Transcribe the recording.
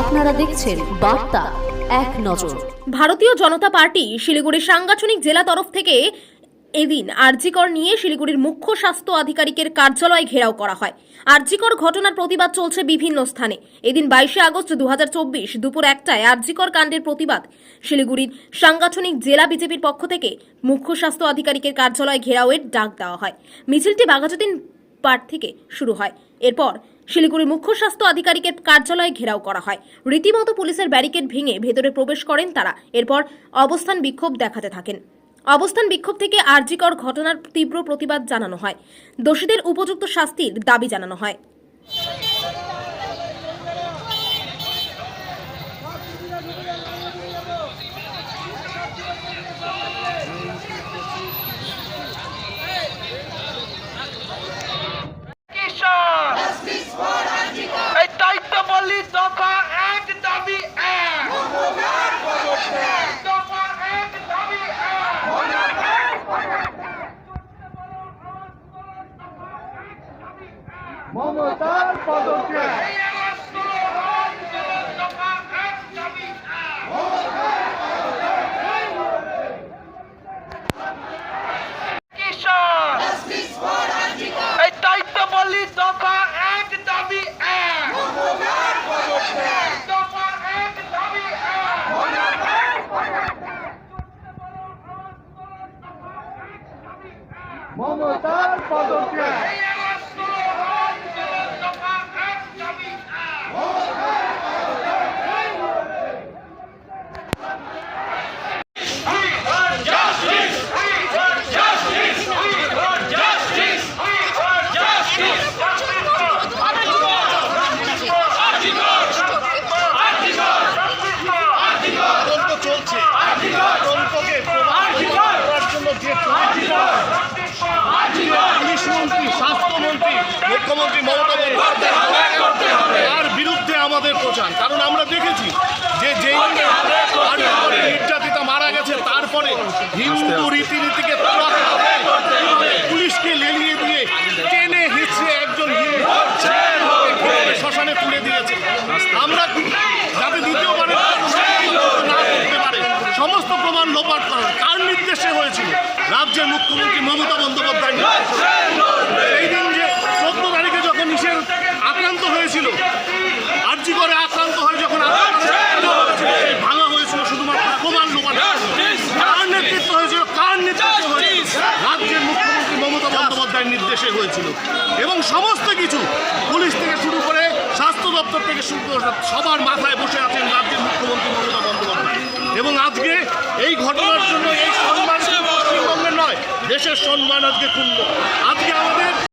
আপনারা দেখছেন বার্তা এক নজর। ভারতীয় জনতা পার্টি শিলিগুড়ির সাংগঠনিক জেলা তরফ থেকে এদিন আরজিকর নিয়ে শিলিগুড়ির মুখ্য স্বাস্থ্য আধিকারিকের কার্যালয় ঘেরাও করা হয়। আরজিকর ঘটনার প্রতিবাদ চলছে বিভিন্ন স্থানে। এদিন বাইশে আগস্ট দু হাজার চব্বিশ দুপুর একটায় আরজিকর কাণ্ডের প্রতিবাদ শিলিগুড়ির সাংগঠনিক জেলা বিজেপির পক্ষ থেকে মুখ্য স্বাস্থ্য আধিকারিকের কার্যালয় ঘেরাওয়ের ডাক দেওয়া হয়। মিছিলটি বাঘাযতীন পার্ক থেকে শুরু হয়। এরপর শিলিগুড়ির মুখ্য স্বাস্থ্য আধিকারিকের কার্যালয়ে ঘেরাও করা হয়। রীতিমতো পুলিশের ব্যারিকেড ভেঙে ভেতরে প্রবেশ করেন তারা। এরপর অবস্থান বিক্ষোভ দেখাতে থাকেন। অবস্থান বিক্ষোভ থেকে আরজিকর ঘটনার তীব্র প্রতিবাদ জানানো হয়। দোষীদের উপযুক্ত শাস্তির দাবি জানানো হয় কিশোর এই দায়িত্ব বলি দফা এক দাবি এক দফা এক দাবি এক মমতার পদক্ষেপ এই আওয়াজ তুলো হয়, দফা এক দাবি এক কিশোর এই দায়িত্ব বলি দফা এক দাবি এক দফা এক দাবি এক মমতার পদক্ষেপ এই আওয়াজ তুলো হয়, দফা এক দাবি এক তদন্ত চলছে তদন্তকে প্রমাণিত করার জন্য যে পুলিশ মন্ত্রী স্বাস্থ্যমন্ত্রী মুখ্যমন্ত্রী মমতা বন্দ্যোপাধ্যায়। তার বিরুদ্ধে আমাদের প্রচার। কারণ আমরা দেখেছি যে যেই নির্যাতিতা মারা গেছে তারপরে হিন্দু রীতিনীতিকে পুলিশকে লেলিয়ে দিয়ে টেনে হিচড়ে একজন শ্মশানে তুলে দিয়েছে। আমরা যাতে দ্বিতীয়বারের না করতে পারে সমস্ত প্রমাণ লোপাট করার কার নির্দেশে হয়েছিল রাজ্যের মুখ্যমন্ত্রী মমতা বন্দ্যোপাধ্যায়। সেই দিন যে চোদ্দ তারিখে যখন নিষেধ আক্রান্ত হয়েছিল আর্জি করে আক্রান্ত হয়ে যখন আক্রান্ত হয়েছিল, সেই ভাঙা হয়েছিল শুধুমাত্র প্রমাণ লোপাট করার জন্য। কার নেতৃত্ব হয়েছিল কার নেতৃত্ব হয়েছিল রাজ্যের মুখ্যমন্ত্রী মমতা বন্দ্যোপাধ্যায়ের হয়েছিল। এবং সমস্ত কিছু পুলিশ থেকে শুরু করে স্বাস্থ্য দপ্তর থেকে শুরু করে সবার মাথায় বসে আছেন রাজ্যের মুখ্যমন্ত্রী মমতা বন্দ্যোপাধ্যায়। এবং আজকে এই ঘটনার জন্য এই সম্মান পশ্চিমবঙ্গের নয়, দেশের সম্মান আজকে ক্ষুণ্ণ